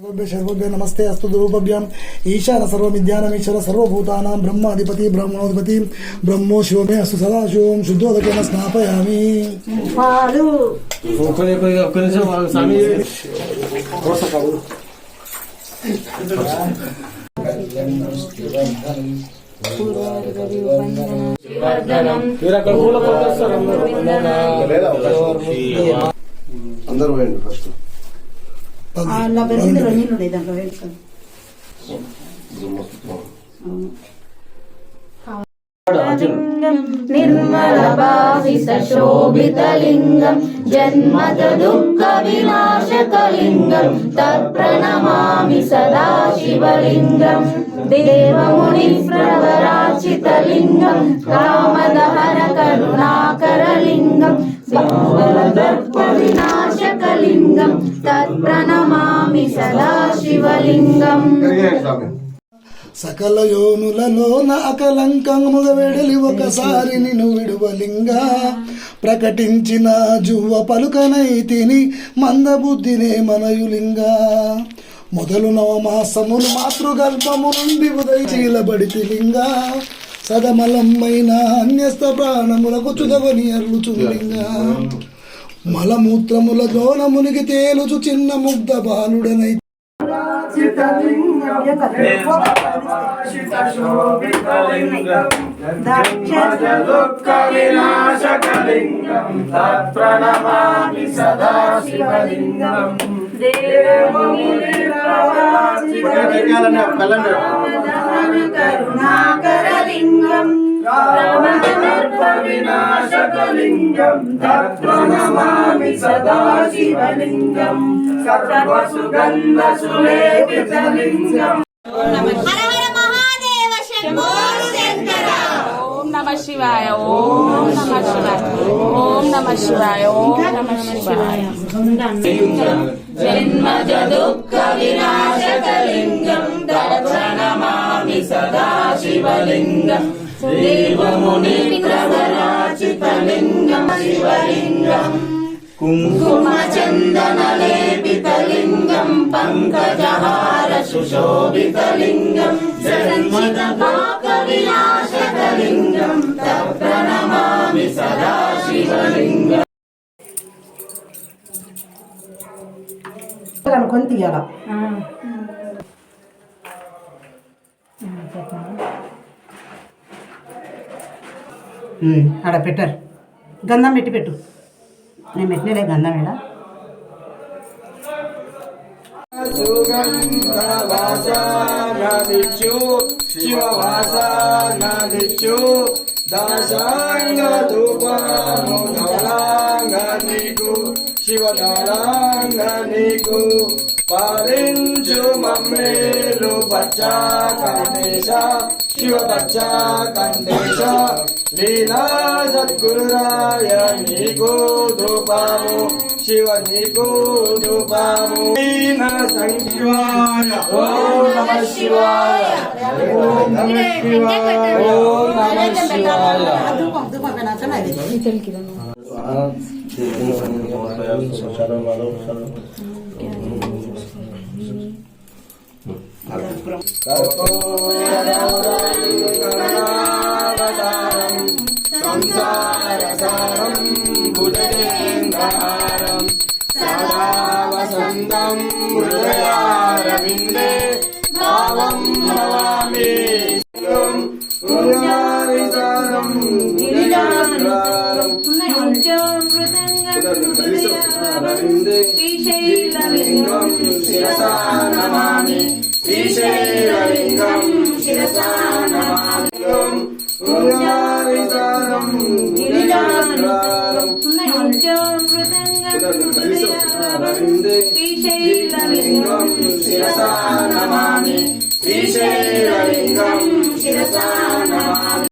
సర్వభ్య సర్వభ్య నమస్తే అస్తు రూపభ్యాం ఈశాన సర్వమిద్యానమీశ్వర సర్వభూతానాం బ్రహ్మాధిపతి బ్రహ్మణోధిపతి బ్రహ్మో శివమే అస్తు సదాశివం శుద్ధోదకేన స్నాపయామి అందరూ పోయండి first. alla versione dell'agnello dei Dagoetta. निर्मलभाविसशोभितलिङ्गं जन्मदुःखविनाशकलिङ्गं तत्प्रणमामि सदा शिवलिङ्गं देवमुनिप्रवराचितलिङ्गं कामदहर करुणाकरलिङ्गं सर्वदर्पविनाश శివలింగం తత్ప్రణమామి సదా శివలింగం. సకల యోనులలో నాక లంకముగ వెడలి ఒకసారి నిన్ను విడువలింగా. ప్రకటించిన జువ్వ పలుకనై తిని మందబుద్ధినే మనయులింగా. మొదలు నవమాసములు మాతృగర్భము నుండి ఉదయ చీలబడి తిలింగా సదమలమ్మైన అన్యస్త ప్రాణములకు చుదవని అర్లుచుండింగా మలమూత్రముల జోన మునిగి తేలుచు చిన్న ముగ్ధ బాలుడనై కరుణాకరలింగం వినాశకలింగం తత్ప్రణమామి సదా శివలింగం సర్వసుగంధ సులేపితలింగం ఓం నమ శివాయ ఓం నమ శివాయ ఓం నమ శివాయ ఓం నమ శివాయ. జన్మజ దుఃఖ వినాశకలింగం తత్ప్రణమామి సదా శివలింగం దేవముని ప్రవరాచితలింగం శివలింగం. కుంకుమచందనలేపితలింగం పంకజహార సుశోభితలింగం వినాశకలింగం తత్ప్రణమామి సదా శివలింగం అనుకొని తీయాల? ఆడ పెట్టారు. గంధం పెట్టి పెట్టు. నేను పెట్టినలే గంధం శివవాసానదిచ్చు దాసాంగ ధూపము నీకు పాలించు మమ్మేలు బచ్చా కంటేశ శివ బచ్చా కంటేశ లీలా సద్గురురాయ నీకు ధూపము శివ నీకు ధూపము. దీన సంఖ్యాయ ఓం నమ శివాయ. ఓం నమ శివాయ ఓం నమ శివాయ கற்பூரம் சம்சாரசாரம் புதரேந்தாரம் சதா శ్రీశైలలింగం శిరసా నమామి హృదయారితారం గిరిజారం శ్రీశైలలింగం శిరసా నమామి శ్రీశైలలింగం శిరసా నమామి